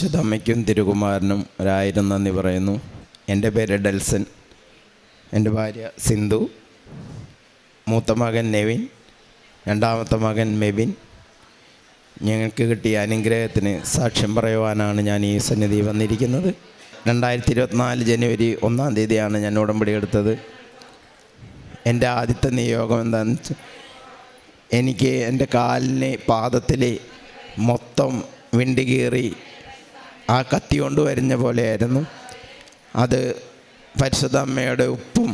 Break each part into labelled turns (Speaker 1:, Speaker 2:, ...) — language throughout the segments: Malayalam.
Speaker 1: പരിശുദ്ധ തിരുകുമാരനും ഒരായിരം നന്ദി പറയുന്നു. എന്റെ പേര് ഡെൽസൻ. എന്റെ ഭാര്യ സിന്ധു. മൂത്ത മകൻ നെവിൻ. രണ്ടാമത്തെ മകൻ മെബിൻ. ഞങ്ങൾക്ക് കിട്ടിയ അനുഗ്രഹത്തിന് സാക്ഷ്യം പറയുവാനാണ് ഞാൻ ഈ സന്നിധി വന്നിരിക്കുന്നത്. രണ്ടായിരത്തി ഇരുപത്തിനാല് ജനുവരി ഒന്നാം തീയതിയാണ് ഞാൻ ഉടമ്പടി എടുത്തത്. എന്റെ ആദ്യത്തെ നിയോഗം എന്താണെന്ന് വെച്ചാൽ എനിക്ക് എന്റെ കാലിന് പാദത്തിൽ മൊത്തം വിണ്ടി കീറി ആ കത്തി കൊണ്ട് വരുന്ന പോലെയായിരുന്നു. അത് പരിശുദ്ധ അമ്മയുടെ ഉപ്പും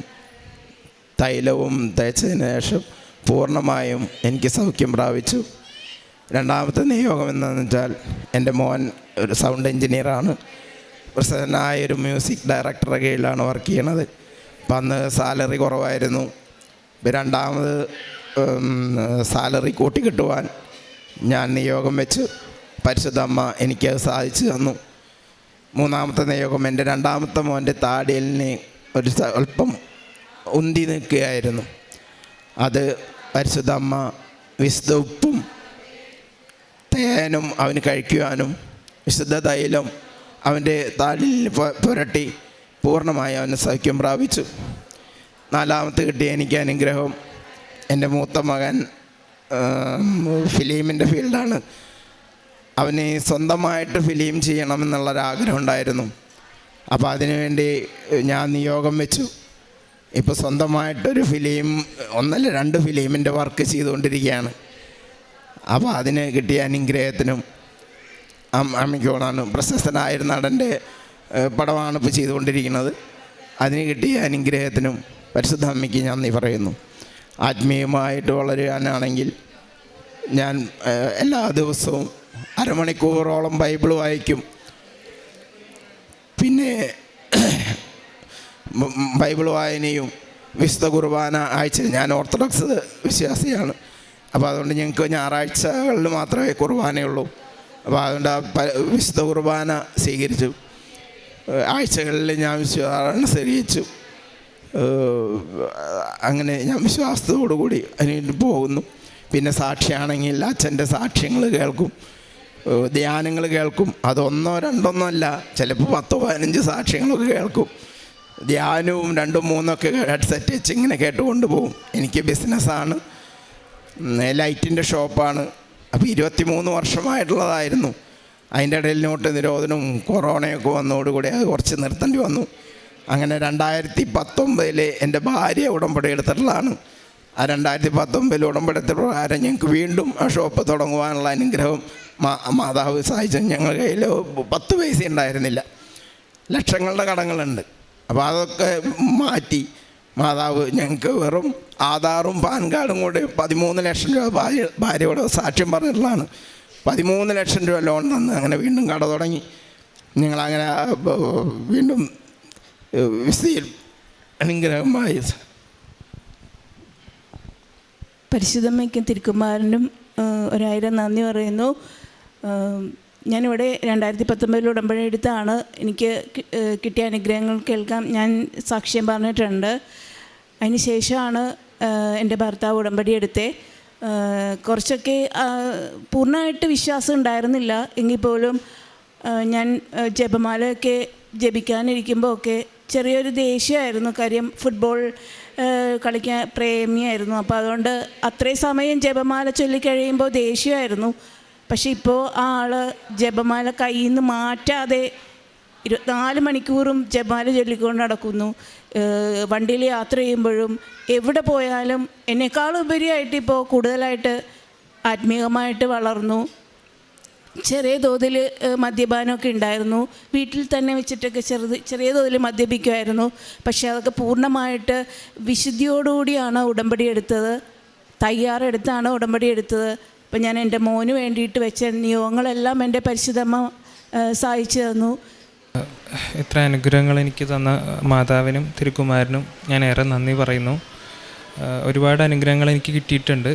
Speaker 1: തൈലവും തേച്ചതിന് ശേഷം പൂർണമായും എനിക്ക് സൗഖ്യം പ്രാപിച്ചു. രണ്ടാമത്തെ നിയോഗം എന്താണെന്ന് വെച്ചാൽ എന്റെ മോൻ ഒരു സൗണ്ട് എഞ്ചിനീയറാണ് പ്രസിഡന്റായ ഒരു മ്യൂസിക് ഡയറക്ടറുടെ കീഴിലാണ് വർക്ക് ചെയ്യണത്. അപ്പം അന്ന് സാലറി കുറവായിരുന്നു. രണ്ടാമത് സാലറി കൂട്ടിക്കിട്ടുവാൻ ഞാൻ നിയോഗം വെച്ച്. പരിശുദ്ധ അമ്മ എനിക്ക് സാധിച്ചു തന്നു. മൂന്നാമത്തെ നിയോഗം എന്റെ രണ്ടാമത്തെ മോന്റെ താടിയലിനെ ഒരു അല്പം ഉന്തി നിൽക്കുകയായിരുന്നു. അത് പരിശുദ്ധ അമ്മ വിശുദ്ധ ഉപ്പും തേനും അവന് കഴിക്കുവാനും വിശുദ്ധ തൈലം അവന്റെ താടിൽ പുരട്ടി പൂർണമായി അവന് സൗഖ്യം പ്രാപിച്ചു. നാലാമത്തെ കിട്ടിയ എനിക്ക് അനുഗ്രഹം എന്റെ മൂത്ത മകൻ ഫിലിമിന്റെ ഫീൽഡാണ്. അവന് സ്വന്തമായിട്ട് ഫിലിം ചെയ്യണമെന്നുള്ളൊരാഗ്രഹം ഉണ്ടായിരുന്നു അപ്പോൾ അതിനുവേണ്ടി ഞാൻ നിയോഗം വെച്ചു. ഇപ്പോൾ സ്വന്തമായിട്ടൊരു ഫിലിം ഒന്നല്ല രണ്ട് ഫിലിമിന്റെ വർക്ക് ചെയ്തുകൊണ്ടിരിക്കുകയാണ്. അപ്പോൾ അതിന് കിട്ടിയ അനുഗ്രഹത്തിനും അമ്മയ്ക്കോടാണ് പ്രശസ്തനായ നടന്റെ പടമാണ് ഇപ്പോൾ ചെയ്തുകൊണ്ടിരിക്കുന്നത്. അതിന് കിട്ടിയ അനുഗ്രഹത്തിനും പരിശുദ്ധ അമ്മയ്ക്ക് ഞാൻ നീ പറയുന്നു. ആത്മീയമായിട്ട് വളരാനാണെങ്കിൽ ഞാൻ എല്ലാ ദിവസവും അരമണിക്കൂറോളം ബൈബിൾ വായിക്കും. പിന്നെ ബൈബിൾ വായനയും വിശുദ്ധ കുർബാന ആഴ്ച ഞാൻ ഓർത്തഡോക്സ് വിശ്വാസിയാണ്. അപ്പോൾ അതുകൊണ്ട് ഞങ്ങൾക്ക് ഞായറാഴ്ചകളിൽ മാത്രമേ കുർബാനയുള്ളൂ. അപ്പോൾ അതുകൊണ്ട് ആ വിശുദ്ധ കുർബാന സ്വീകരിച്ചു. ആഴ്ചകളിൽ ഞാൻ വിശ്വാസം സ്വീകരിച്ചു. അങ്ങനെ ഞാൻ വിശ്വാസത്തോടു കൂടി അതിന് പോകുന്നു. പിന്നെ സാക്ഷിയാണെങ്കിൽ അച്ഛന്റെ സാക്ഷ്യങ്ങൾ കേൾക്കും. ധ്യാനങ്ങൾ കേൾക്കും. അതൊന്നോ രണ്ടൊന്നോ അല്ല. ചിലപ്പോൾ പത്തോ പതിനഞ്ച് സാക്ഷ്യങ്ങളൊക്കെ കേൾക്കും. ധ്യാനവും രണ്ടും മൂന്നൊക്കെ ഹെഡ്സെറ്റ് വെച്ച് ഇങ്ങനെ കേട്ടുകൊണ്ട് പോകും എനിക്ക് ബിസിനസ്സാണ് ലൈറ്റിന്റെ ഷോപ്പാണ് അപ്പോൾ ഇരുപത്തി മൂന്ന് വർഷമായിട്ടുള്ളതായിരുന്നു. അതിന്റെ ഇടയിൽ നോട്ട് നിരോധനവും കൊറോണയൊക്കെ വന്നതോടുകൂടി അത് കുറച്ച് നിർത്തേണ്ടി വന്നു. അങ്ങനെ രണ്ടായിരത്തി പത്തൊമ്പതിൽ എന്റെ ഭാര്യ ഉടമ്പടി എടുത്തിട്ടുള്ളതാണ്. ആ രണ്ടായിരത്തി പത്തൊമ്പതിൽ ഉടമ്പടി എടുത്ത പ്രകാരം ഞങ്ങൾക്ക് വീണ്ടും ആ ഷോപ്പ് തുടങ്ങുവാനുള്ള അനുഗ്രഹം മാതാവ് സഹായിച്ചു ഞങ്ങളുടെ കയ്യിൽ പത്ത് പൈസ ഉണ്ടായിരുന്നില്ല. ലക്ഷങ്ങളുടെ കടങ്ങളുണ്ട്. അപ്പോൾ അതൊക്കെ മാറ്റി. മാതാവ് ഞങ്ങൾക്ക് വെറും ആധാറും പാൻ കാർഡും കൂടി പതിമൂന്ന് ലക്ഷം രൂപ ഭാര്യ ഭാര്യയോട് സാക്ഷ്യം പറഞ്ഞിട്ടുള്ളതാണ്. പതിമൂന്ന് ലക്ഷം രൂപ ലോൺ തന്ന് അങ്ങനെ വീണ്ടും കട തുടങ്ങി. ഞങ്ങളങ്ങനെ വീണ്ടും വിസ്തീൽ അനുഗ്രഹമായി.
Speaker 2: പരിശുദ്ധമ്മയ്ക്കും തിരുക്കുമാരനും ഒരായിരം നന്ദി പറയുന്നു. ഞാനിവിടെ രണ്ടായിരത്തി പത്തൊമ്പതിൽ ഉടമ്പടി എടുത്താണ്. എനിക്ക് കിട്ടിയ അനുഗ്രഹങ്ങൾ കേൾക്കാം. ഞാൻ സാക്ഷ്യം പറഞ്ഞിട്ടുണ്ട്. അതിന് ശേഷമാണ് എന്റെ ഭർത്താവ് ഉടമ്പടി എടുത്തേ. കുറച്ചൊക്കെ പൂർണമായിട്ട് വിശ്വാസം ഉണ്ടായിരുന്നില്ല. എങ്കിൽ പോലും ഞാൻ ജപമാലയൊക്കെ ജപിക്കാനിരിക്കുമ്പോൾ ഒക്കെ ചെറിയൊരു ദേഷ്യമായിരുന്നു. കാര്യം ഫുട്ബോൾ കളിക്കാൻ പ്രേമിയായിരുന്നു. അപ്പോൾ അതുകൊണ്ട് അത്രയും സമയം ജപമാല ചൊല്ലിക്കഴിയുമ്പോൾ ദേഷ്യമായിരുന്നു. പക്ഷേ ഇപ്പോൾ ആ ആൾ ജപമാല കയ്യിൽ നിന്ന് മാറ്റാതെ ഇരുപത്തിനാല് മണിക്കൂറും ജപമാല ചൊല്ലിക്കൊണ്ട് നടക്കുന്നു. വണ്ടിയിൽ യാത്ര ചെയ്യുമ്പോഴും എവിടെ പോയാലും എന്നെക്കാളും ഉപരിയായിട്ട് ഇപ്പോൾ കൂടുതലായിട്ട് ആത്മീയമായിട്ട് വളർന്നു. ചെറിയ തോതിൽ മദ്യപാനമൊക്കെ ഉണ്ടായിരുന്നു. വീട്ടിൽ തന്നെ വെച്ചിട്ടൊക്കെ ചെറുത് ചെറിയ തോതിൽ മദ്യപിക്കുമായിരുന്നു പക്ഷേ അതൊക്കെ പൂർണമായിട്ട് വിശുദ്ധിയോടുകൂടിയാണ് ഉടമ്പടി എടുത്തത്. തയ്യാറെടുത്താണ് ഉടമ്പടി എടുത്തത്. അപ്പം ഞാൻ എന്റെ മോന് വേണ്ടിയിട്ട് വെച്ച നിയോഗങ്ങളെല്ലാം എന്റെ പരിശുദ്ധമ്മ സഹായിച്ചു തന്നു.
Speaker 3: ഇത്ര അനുഗ്രഹങ്ങൾ എനിക്ക് തന്ന മാതാവിനും തിരുക്കുമാരനും ഞാൻ ഏറെ നന്ദി പറയുന്നു. ഒരുപാട് അനുഗ്രഹങ്ങൾ എനിക്ക് കിട്ടിയിട്ടുണ്ട്.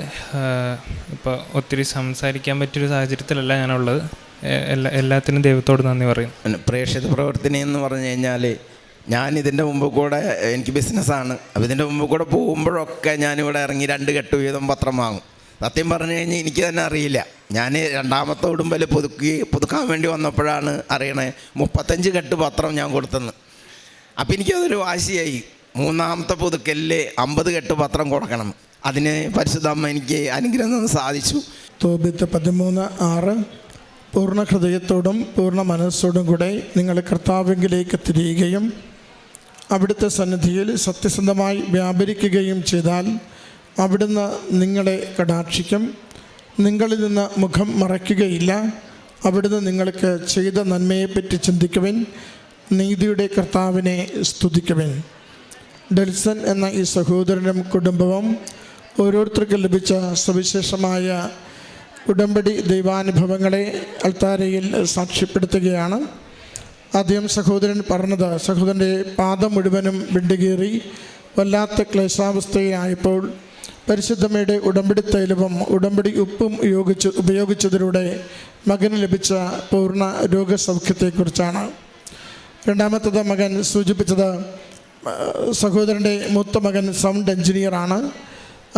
Speaker 3: ഇപ്പോൾ ഒത്തിരി സംസാരിക്കാൻ പറ്റിയൊരു സാഹചര്യത്തിലല്ല ഞാനുള്ളത്. എല്ലാ എല്ലാത്തിനും ദൈവത്തോട് നന്ദി പറയും
Speaker 1: പ്രേക്ഷിത പ്രവർത്തനം എന്ന് പറഞ്ഞു കഴിഞ്ഞാൽ ഞാൻ ഇതിന്റെ മുമ്പ് കൂടെ എനിക്ക് ബിസിനസ്സാണ് അപ്പോൾ ഇതിന്റെ മുമ്പ് കൂടെ പോകുമ്പോഴൊക്കെ ഞാനിവിടെ ഇറങ്ങി രണ്ട് കെട്ട് വീതം പത്രം വാങ്ങും. സത്യം പറഞ്ഞു കഴിഞ്ഞാൽ എനിക്ക് തന്നെ അറിയില്ല. ഞാൻ രണ്ടാമത്തെ ഉടുമ്പൽ പുതുക്കി പുതുക്കാൻ വേണ്ടി വന്നപ്പോഴാണ് അറിയണേ മുപ്പത്തഞ്ച് കെട്ട് പത്രം ഞാൻ കൊടുത്തെന്ന്. അപ്പം എനിക്കതൊരു വാശിയായി. മൂന്നാമത്തെ പുതുക്കലിൽ അമ്പത് കെട്ട് പത്രം കൊടുക്കണം. അതിന് പരിശുദ്ധ അമ്മ എനിക്ക് അനുഗ്രഹം സാധിച്ചു.
Speaker 4: തോബിത്ത് പതിമൂന്ന് ആറ്. പൂർണ ഹൃദയത്തോടും പൂർണ മനസ്സോടും കൂടെ നിങ്ങൾ കർത്താവിങ്കിലേക്ക് തിരിയുകയും അവിടുത്തെ സന്നിധിയിൽ സത്യസന്ധമായി വ്യാപരിക്കുകയും ചെയ്താൽ അവിടുന്ന് നിങ്ങളെ കടാക്ഷിക്കും. നിങ്ങളിൽ നിന്ന് മുഖം മറയ്ക്കുകയില്ല. അവിടുന്ന് നിങ്ങൾക്ക് ചെയ്ത നന്മയെപ്പറ്റി ചിന്തിക്കുവിൻ. നീതിയുടെ കർത്താവിനെ സ്തുതിക്കുവിൻ. ഡെൽസൺ എന്ന ഈ സഹോദരനും കുടുംബവും ഓരോരുത്തർക്കും ലഭിച്ച സവിശേഷമായ ഉടമ്പടി ദൈവാനുഭവങ്ങളെ അൾത്താരയിൽ സാക്ഷ്യപ്പെടുത്തുകയാണ്. ആദ്യം സഹോദരൻ പറഞ്ഞത് സഹോദരന്റെ പാദം മുഴുവനും വിണ്ടുകീറി വല്ലാത്ത ക്ലേശാവസ്ഥയായപ്പോൾ പരിശുദ്ധമ്മയുടെ ഉടമ്പടി തൈലവും ഉടമ്പടി ഉപ്പും ഉപയോഗിച്ച് ഉപയോഗിച്ചതിലൂടെ മകന് ലഭിച്ച പൂർണ രോഗസൗഖ്യത്തെക്കുറിച്ചാണ്. രണ്ടാമത്തത് മകൻ സൂചിപ്പിച്ചത് സഹോദരന്റെ മൂത്ത മകൻ സൗണ്ട് എഞ്ചിനീയറാണ്.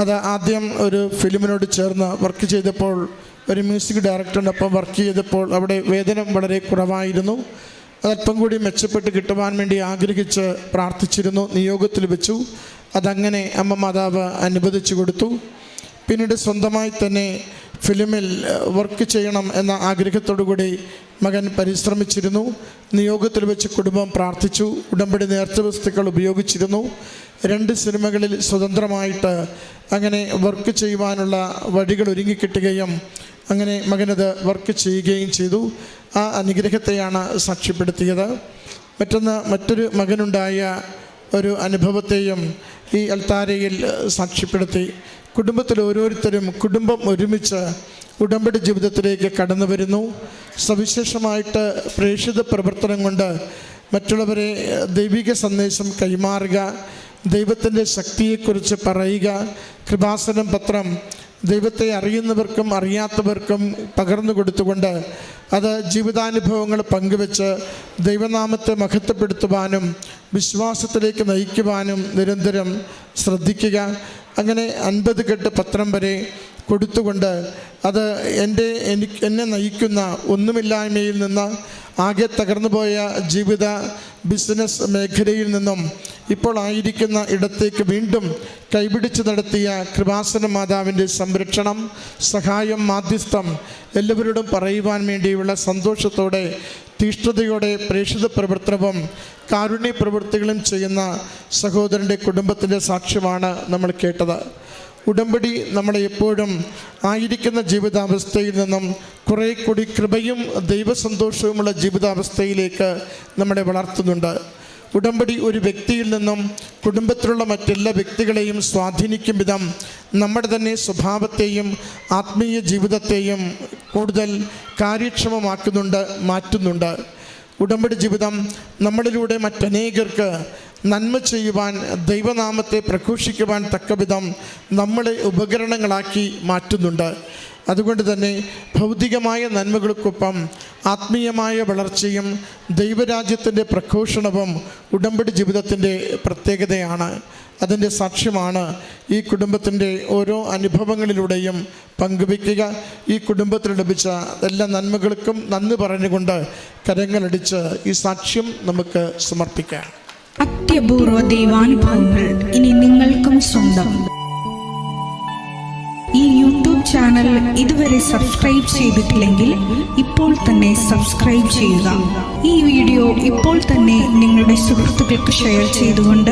Speaker 4: അത് ആദ്യം ഒരു ഫിലിമിനോട് ചേർന്ന് വർക്ക് ചെയ്തപ്പോൾ ഒരു മ്യൂസിക് ഡയറക്ടറിനൊപ്പം വർക്ക് ചെയ്തപ്പോൾ അവിടെ വേതനം വളരെ കുറവായിരുന്നു. അതല്പം കൂടി മെച്ചപ്പെട്ട് കിട്ടുവാൻ വേണ്ടി ആഗ്രഹിച്ച് പ്രാർത്ഥിച്ചിരുന്നു നിയോഗത്തിൽ വെച്ചു. അതങ്ങനെ അമ്മ മാതാവ് അനുവദിച്ചു കൊടുത്തു. പിന്നീട് സ്വന്തമായി തന്നെ ഫിലിമിൽ വർക്ക് ചെയ്യണം എന്ന ആഗ്രഹത്തോടു കൂടി മകൻ പരിശ്രമിച്ചിരുന്നു. നിയോഗത്തിൽ വെച്ച് കുടുംബം പ്രാർത്ഥിച്ചു. ഉടമ്പടി നേർച്ച വസ്തുക്കൾ ഉപയോഗിച്ചിരുന്നു. രണ്ട് സിനിമകളിൽ സ്വതന്ത്രമായിട്ട് അങ്ങനെ വർക്ക് ചെയ്യുവാനുള്ള വഴികൾ ഒരുങ്ങിക്കിട്ടുകയും അങ്ങനെ മകനത് വർക്ക് ചെയ്യുകയും ചെയ്തു. ആ അനുഗ്രഹത്തെയാണ് സാക്ഷ്യപ്പെടുത്തിയത്. മറ്റൊന്ന് മറ്റൊരു മകനുണ്ടായ ഒരു അനുഭവത്തെയും ഈ അൽത്താരയിൽ സാക്ഷ്യപ്പെടുത്തി. കുടുംബത്തിൽ ഓരോരുത്തരും കുടുംബം ഒരുമിച്ച് ഉടമ്പടി ജീവിതത്തിലേക്ക് കടന്നു വരുന്നു. സവിശേഷമായിട്ട് പ്രേക്ഷിത പ്രവർത്തനം കൊണ്ട് മറ്റുള്ളവരെ ദൈവിക സന്ദേശം കൈമാറുക ദൈവത്തിന്റെ ശക്തിയെക്കുറിച്ച് പറയുക കൃപാസനം പത്രം ദൈവത്തെ അറിയുന്നവർക്കും അറിയാത്തവർക്കും പകർന്നു കൊടുത്തുകൊണ്ട് അത് ജീവിതാനുഭവങ്ങൾ പങ്കുവെച്ച് ദൈവനാമത്തെ മഹത്വപ്പെടുത്തുവാനും വിശ്വാസത്തിലേക്ക് നയിക്കുവാനും നിരന്തരം ശ്രദ്ധിക്കുക. അങ്ങനെ അൻപത് കെട്ട് പത്രം വരെ കൊടുത്തുകൊണ്ട് അത് എന്റെ എനിക്ക് എന്നെ നയിക്കുന്ന ഒന്നുമില്ലായ്മയിൽ നിന്ന് ആകെ തകർന്നുപോയ ജീവിത ബിസിനസ് മേഖലയിൽ നിന്നും ഇപ്പോൾ ആയിരിക്കുന്ന ഇടത്തേക്ക് വീണ്ടും കൈപിടിച്ച് നടത്തിയ കൃപാസന മാതാവിന്റെ സംരക്ഷണം സഹായം മാധ്യസ്ഥം എല്ലാവരോടും പറയുവാൻ വേണ്ടിയുള്ള സന്തോഷത്തോടെ തീഷ്ണതയോടെ പ്രേക്ഷിത പ്രവർത്തനവും കാരുണ്യ പ്രവൃത്തികളും ചെയ്യുന്ന സഹോദരന്റെ കുടുംബത്തിന്റെ സാക്ഷ്യമാണ് നമ്മൾ കേട്ടത്. ഉടമ്പടി നമ്മളെ എപ്പോഴും ആയിരിക്കുന്ന ജീവിതാവസ്ഥയിൽ നിന്നും കുറേ കൂടി കൃപയും ദൈവസന്തോഷവുമുള്ള ജീവിതാവസ്ഥയിലേക്ക് നമ്മളെ വളർത്തുന്നുണ്ട്. ഉടമ്പടി ഒരു വ്യക്തിയിൽ നിന്നും കുടുംബത്തിലുള്ള മറ്റെല്ലാ വ്യക്തികളെയും സ്വാധീനിക്കും വിധം നമ്മുടെ തന്നെ സ്വഭാവത്തെയും ആത്മീയ ജീവിതത്തെയും കൂടുതൽ കാര്യക്ഷമമാക്കുന്നുണ്ട് മാറ്റുന്നുണ്ട്. ഉടമ്പടി ജീവിതം നമ്മളിലൂടെ മറ്റനേകർക്ക് നന്മ ചെയ്യുവാൻ ദൈവനാമത്തെ പ്രഘോഷിക്കുവാൻ തക്കവിധം നമ്മളെ ഉപകരണങ്ങളാക്കി മാറ്റുന്നുണ്ട്. അതുകൊണ്ട് തന്നെ ഭൗതികമായ നന്മകൾക്കൊപ്പം ആത്മീയമായ വളർച്ചയും ദൈവരാജ്യത്തിന്റെ പ്രഘോഷണവും ഉടമ്പടി ജീവിതത്തിന്റെ പ്രത്യേകതയാണ്. അതിന്റെ സാക്ഷ്യമാണ് ഈ കുടുംബത്തിന്റെ ഓരോ അനുഭവങ്ങളിലൂടെയും പങ്കുവയ്ക്കുക. ഈ കുടുംബത്തിൽ ലഭിച്ച എല്ലാ നന്മകൾക്കും നന്ദി പറഞ്ഞുകൊണ്ട് കരങ്ങളടിച്ച് ഈ സാക്ഷ്യം നമുക്ക് സമർപ്പിക്കാം.
Speaker 5: അത്യപൂർവ ദൈവാനുഭവങ്ങൾ ഇനി നിങ്ങൾക്കും സ്വന്തം. ഈ യൂട്യൂബ് ചാനൽ ഇതുവരെ സബ്സ്ക്രൈബ് ചെയ്തിട്ടില്ലെങ്കിൽ ഇപ്പോൾ തന്നെ സബ്സ്ക്രൈബ് ചെയ്യുക. ഈ വീഡിയോ ഇപ്പോൾ തന്നെ നിങ്ങളുടെ സുഹൃത്തുക്കൾക്ക് ഷെയർ ചെയ്തുകൊണ്ട്